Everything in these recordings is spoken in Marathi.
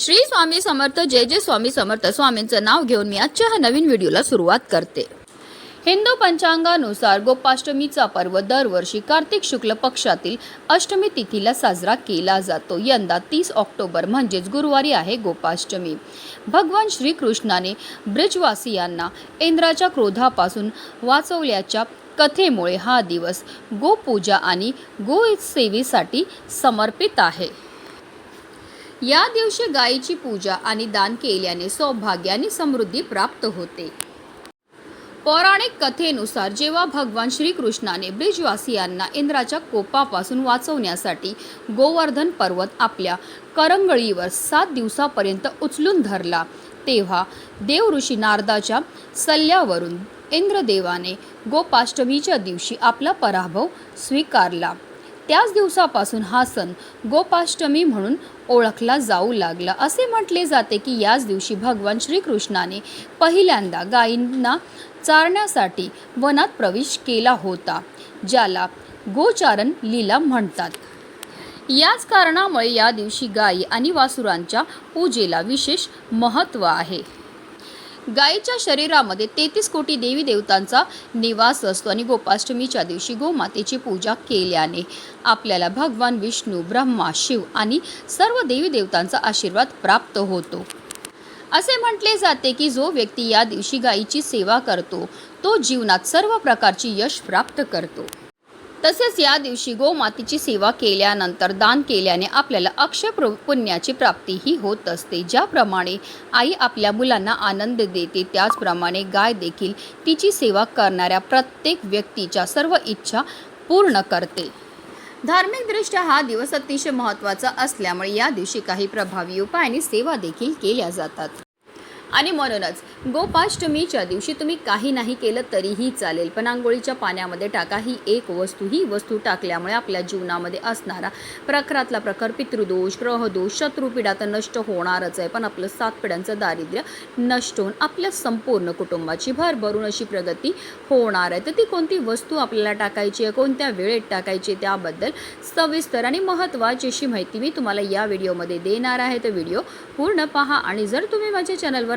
श्री स्वामी समर्थ जय जय स्वामी समर्थ. स्वामींचं नाव घेऊन मी आजच्या ह्या नवीन व्हिडिओला सुरुवात करते. हिंदू पंचांगानुसार गोपाष्टमीचा पर्व दरवर्षी कार्तिक शुक्ल पक्षातील अष्टमी तिथीला साजरा केला जातो. यंदा तीस ऑक्टोबर म्हणजेच गुरुवारी आहे गोपाष्टमी. भगवान श्रीकृष्णाने ब्रिजवासियांना इंद्राच्या क्रोधापासून वाचवल्याच्या कथेमुळे हा दिवस गोपूजा आणि गो सेवेसाठी समर्पित आहे. या दिवशी गायीची पूजा आणि दान केल्याने सौभाग्य आणि समृद्धी प्राप्त होते. पौराणिक कथेनुसार जेव्हा भगवान श्रीकृष्णाने ब्रिजवासियांना इंद्राच्या कोपापासून वाचवण्यासाठी गोवर्धन पर्वत आपल्या करंगळीवर सात दिवसापर्यंत उचलून धरला तेव्हा देव ऋषी नारदाच्या सल्ल्यावरून इंद्रदेवाने गोपाष्टमीच्या दिवशी आपला पराभव स्वीकारला. त्याच दिवसापासून हा सण गोपाष्टमी म्हणून ओळखला जाऊ लागला. असे म्हटले जाते की याच दिवशी भगवान श्रीकृष्णाने पहिल्यांदा गायींना चारण्यासाठी वनात प्रवेश केला होता ज्याला गोचारण लीला म्हणतात. याच कारणामुळे या दिवशी गायी आणि वासुरांच्या पूजेला विशेष महत्त्व आहे. गायीच्या शरीरामध्ये तेहतीस कोटी देवी देवतांचा निवास असतो आणि गोपाष्टमीच्या दिवशी गोमातेची पूजा केल्याने आपल्याला भगवान विष्णू ब्रह्मा शिव आणि सर्व देवी देवतांचा आशीर्वाद प्राप्त होतो. असे म्हटले जाते की जो व्यक्ती या दिवशी गायीची सेवा करतो तो जीवनात सर्व प्रकारची यश प्राप्त करतो. तसेच या दिवशी गोमातेची सेवा केल्यानंतर दान केल्याने आपल्याला अक्षय पुण्याची प्राप्तीही होत असते. ज्याप्रमाणे आई आपल्या मुलांना आनंद देते त्याचप्रमाणे गाय देखील तिची सेवा करणाऱ्या प्रत्येक व्यक्तीच्या सर्व इच्छा पूर्ण करते. धार्मिकदृष्ट्या हा दिवस अतिशय महत्त्वाचा असल्यामुळे या दिवशी काही प्रभावी उपाय आणि सेवा देखील केल्या जातात. आणि म्हणूनच गोपाष्टमीच्या दिवशी तुम्ही काही नाही केलं तरीही चालेल. पण आंघोळीच्या पाण्यामध्ये टाका. ही एक वस्तू ही वस्तू टाकल्यामुळे आपल्या जीवनामध्ये असणारा प्रखरातला प्रखर पितृदोष ग्रहदोष शत्रुपीडा तर नष्ट होणारच आहे. पण आपलं सात पिढ्यांचं दारिद्र्य नष्ट होऊन आपल्या संपूर्ण कुटुंबाची भरभरून अशी प्रगती होणार आहे. तर ती कोणती वस्तू आपल्याला टाकायची आहे कोणत्या वेळेत टाकायची आहे त्याबद्दल सविस्तर आणि महत्त्वाची अशी माहिती मी तुम्हाला या व्हिडिओमध्ये देणार आहे. तर व्हिडिओ पूर्ण पहा आणि जर तुम्ही माझ्या चॅनलवर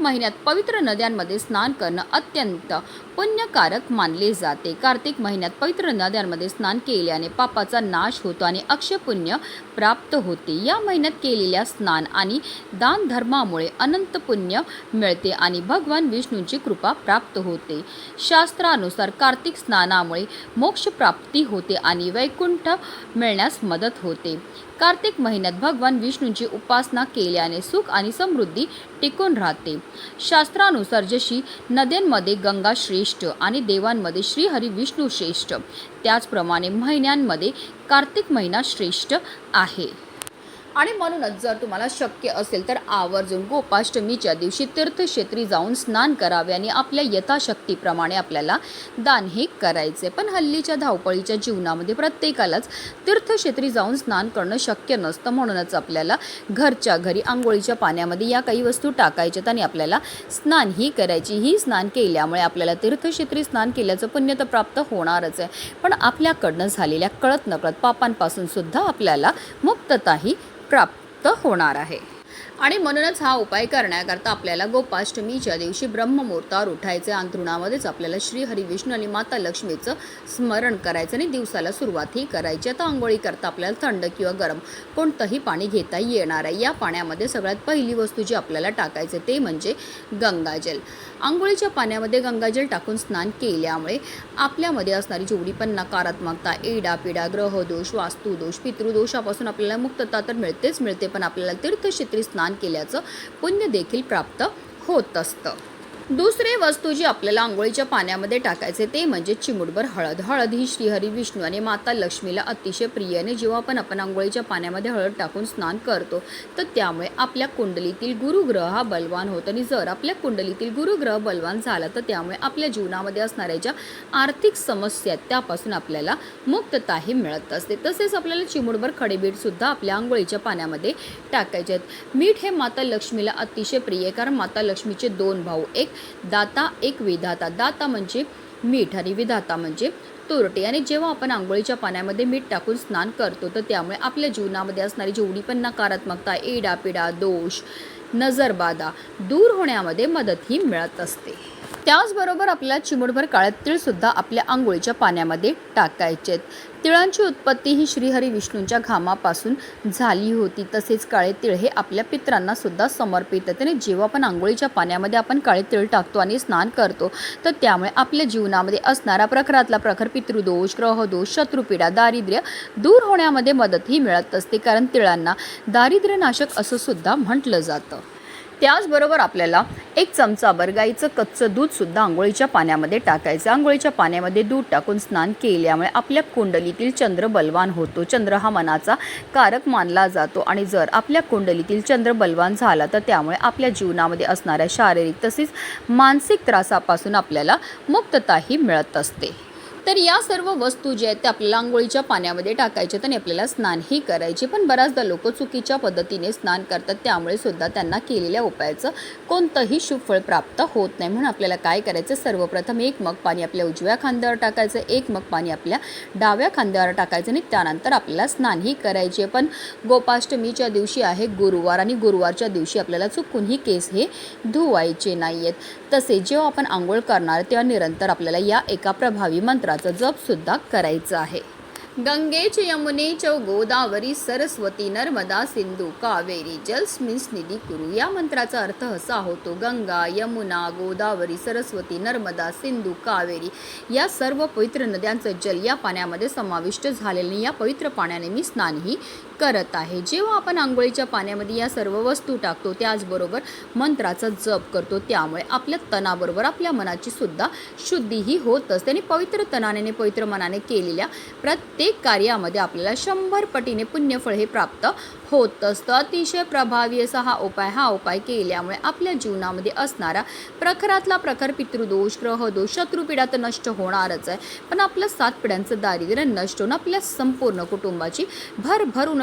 महिन्यात पवित्र नद्यांमध्ये स्नान करणं अत्यंत पुण्यकारक मानले जाते. कार्तिक महिन्यात पवित्र नद्यांमध्ये स्नान केल्याने पापाचा नाश होतो आणि अक्षय पुण्य प्राप्त होते. या महिन्यात केलेल्या स्नान आणि दान धर्मामुळे अनंत पुण्य मिळते आणि भगवान विष्णूंची कृपा प्राप्त होते. शास्त्रानुसार कार्तिक स्नानामुळे मोक्षप्राप्ती होते आणि वैकुंठ मिळण्यास मदत होते. कार्तिक महिन्यात भगवान विष्णूंची उपासना केल्याने सुख आणि समृद्धी टिकून राहते. शास्त्रानुसार जशी नद्यांमध्ये गंगा श्रेष्ठ आणि देवांमध्ये श्रीहरी विष्णू श्रेष्ठ त्याचप्रमाणे महिन्यांमध्ये कार्तिक महिना श्रेष्ठ आहे. आणि म्हणूनच जर तुम्हाला शक्य असेल तर आवर्जून गोपाष्टमीच्या दिवशी तीर्थक्षेत्री जाऊन स्नान करावे आणि आपल्या यथाशक्तीप्रमाणे आपल्याला दान हे करायचे. पण हल्लीच्या धावपळीच्या जीवनामध्ये प्रत्येकालाच तीर्थक्षेत्री जाऊन स्नान करणं शक्य नसतं. म्हणूनच आपल्याला घरच्या घरी आंघोळीच्या पाण्यामध्ये या काही वस्तू टाकायच्यात आणि आपल्याला स्नान ही करायची. ही स्नान केल्यामुळे आपल्याला तीर्थक्षेत्री स्नान केल्याचं पुण्य तर प्राप्त होणारच आहे. पण आपल्याकडनं झालेल्या कळत नकळत पापांपासून सुद्धा आपल्याला मुक्तताही प्राप्त होणार आहे. आणि म्हणूनच हा उपाय करण्याकरता आपल्याला गोपाष्टमीच्या दिवशी ब्रह्ममुहूर्तावर उठायचे अंथरुणामध्येच आपल्याला श्री हरी विष्णू आणि माता लक्ष्मीचं स्मरण करायचं आणि दिवसाला सुरुवातही करायची. आता आंघोळी करता आपल्याला थंड किंवा गरम कोणतंही पाणी घेता येणार आहे. या पाण्यामध्ये सगळ्यात पहिली वस्तू जी आपल्याला टाकायचे ते म्हणजे गंगाजल. आंघोळीच्या पाण्यामध्ये गंगाजल टाकून स्नान केल्यामुळे आपल्यामध्ये असणारी जेवढी पण नकारात्मकता एडापिडा ग्रहदोष वास्तुदोष पितृदोषापासून आपल्याला मुक्तता तर मिळतेच मिळते पण आपल्याला तीर्थक्षेत्री स्नान केल्याचं पुण्य देखील प्राप्त होत असतं. दुसरे वस्तू जी आपल्याला आंघोळीच्या पाण्यामध्ये टाकायचे ते म्हणजे चिमुटभर हळद. हळद ही श्रीहरी विष्णू आणि माता लक्ष्मीला अतिशय प्रिय आणि जेव्हा पण आपण आंघोळीच्या पाण्यामध्ये हळद टाकून स्नान करतो तर त्यामुळे आपल्या कुंडलीतील गुरुग्रह हा बलवान होतो आणि जर आपल्या कुंडलीतील गुरुग्रह बलवान झाला तर त्यामुळे आपल्या जीवनामध्ये असणाऱ्या ज्या आर्थिक समस्या आहेत त्यापासून आपल्याला मुक्तताही मिळत असते. तसेच आपल्याला चिमुटभर खडेबीटसुद्धा आपल्या आंघोळीच्या पाण्यामध्ये टाकायचे आहेत. मीठ हे माता लक्ष्मीला अतिशय प्रिय आहे कारण माता लक्ष्मीचे दोन भाऊ एक दाता एक विधाता. दाता म्हणजे मीठ आणि विधाता म्हणजे तुरटी. आणि जेव्हा आपण आंघोळीच्या पाण्यामध्ये मीठ टाकून स्नान करतो तर त्यामुळे आपल्या जीवनामध्ये असणारी जेवढी पण नकारात्मकता एडापिडा दोष नजरबाधा दूर होण्यामध्ये मदतही मिळत असते. त्याचबरोबर आपल्याला चिमुटभर काळे तीळसुद्धा आपल्या आंघोळीच्या पाण्यामध्ये टाकायचे आहेत तिळांची उत्पत्ती ही श्रीहरी विष्णूंच्या घामापासून झाली होती. तसेच काळे तिळ हे आपल्या पित्रांना सुद्धा समर्पित आहेत आणि जेव्हा आपण आंघोळीच्या पाण्यामध्ये आपण काळे तिळ टाकतो आणि स्नान करतो तर त्यामुळे आपल्या जीवनामध्ये असणारा प्रखरातला प्रखर पितृदोष ग्रहदोष शत्रुपीडा दारिद्र्य दूर होण्यामध्ये मदतही मिळत असते. कारण तिळांना दारिद्र्यनाशक असं सुद्धा म्हटलं जातं. त्याचबरोबर आपल्याला एक चमचा गाईचं कच्चं दूधसुद्धा आंघोळीच्या पाण्यामध्ये टाकायचं. आंघोळीच्या पाण्यामध्ये दूध टाकून स्नान केल्यामुळे आपल्या कुंडलीतील चंद्र बलवान होतो. चंद्र हा मनाचा कारक मानला जातो आणि जर आपल्या कुंडलीतील चंद्र बलवान झाला तर त्यामुळे आपल्या जीवनामध्ये असणाऱ्या शारीरिक तसेच मानसिक त्रासापासून आपल्याला मुक्तताही मिळत असते. तर या सर्व वस्तू ज्या आहेत त्या आपल्याला आंघोळीच्या पाण्यामध्ये टाकायच्या आणि आपल्याला स्नानही करायचे. पण बऱ्याचदा लोक चुकीच्या पद्धतीने स्नान करतात. त्यामुळे सुद्धा त्यांना केलेल्या उपायाचं कोणतंही शुभफळ प्राप्त होत नाही. म्हणून आपल्याला काय करायचं? सर्वप्रथम एक मग पाणी आपल्या उजव्या खांद्यावर टाकायचं. एक मग पाणी आपल्या डाव्या खांद्यावर टाकायचं आणि त्यानंतर आपल्याला स्नानही करायचे पण गोपाष्टमीच्या दिवशी आहे गुरुवार आणि गुरुवारच्या दिवशी आपल्याला चुकूनही केस हे धुवायचे नाही आहेत तसेच जेव्हा आपण आंघोळ करणार तेव्हा निरंतर आपल्याला या एका प्रभावी मंत्रात मंत्राचा जपसुद्धा करायचा आहे. गंगेच यमुनेच यमुने च गोदावरी सरस्वती नर्मदा सिंधू कावेरी जलस्मिन्स निधी कुरु. या मंत्राचा अर्थ असा होतो गंगा यमुना गोदावरी सरस्वती नर्मदा सिंधू कावेरी या सर्व पवित्र नद्यांचं जल या पाण्यामध्ये समाविष्ट झालेले या पवित्र पाण्याने मी स्नानही करत आहे. जेव्हा आपण आंघोळीच्या पाण्यामध्ये या सर्व वस्तू टाकतो त्याचबरोबर मंत्राचा जप करतो त्यामुळे आपल्या तणाबरोबर आपल्या मनाची सुद्धा शुद्धीही होत असते आणि पवित्र तनाने पवित्र मनाने केलेल्या प्रत्येक कार्यामध्ये आपल्याला शंभर पटीने पुण्यफळ हे प्राप्त होत असतं. अतिशय प्रभावी असा हा उपाय हा उपाय केल्यामुळे आपल्या जीवनामध्ये असणारा प्रखरातला प्रखर पितृदोष ग्रहदोष शत्रुपिढा तर नष्ट होणारच आहे. पण आपलं सात पिढ्यांचं दारिद्र्य नष्ट होऊन आपल्या संपूर्ण कुटुंबाची भरभरून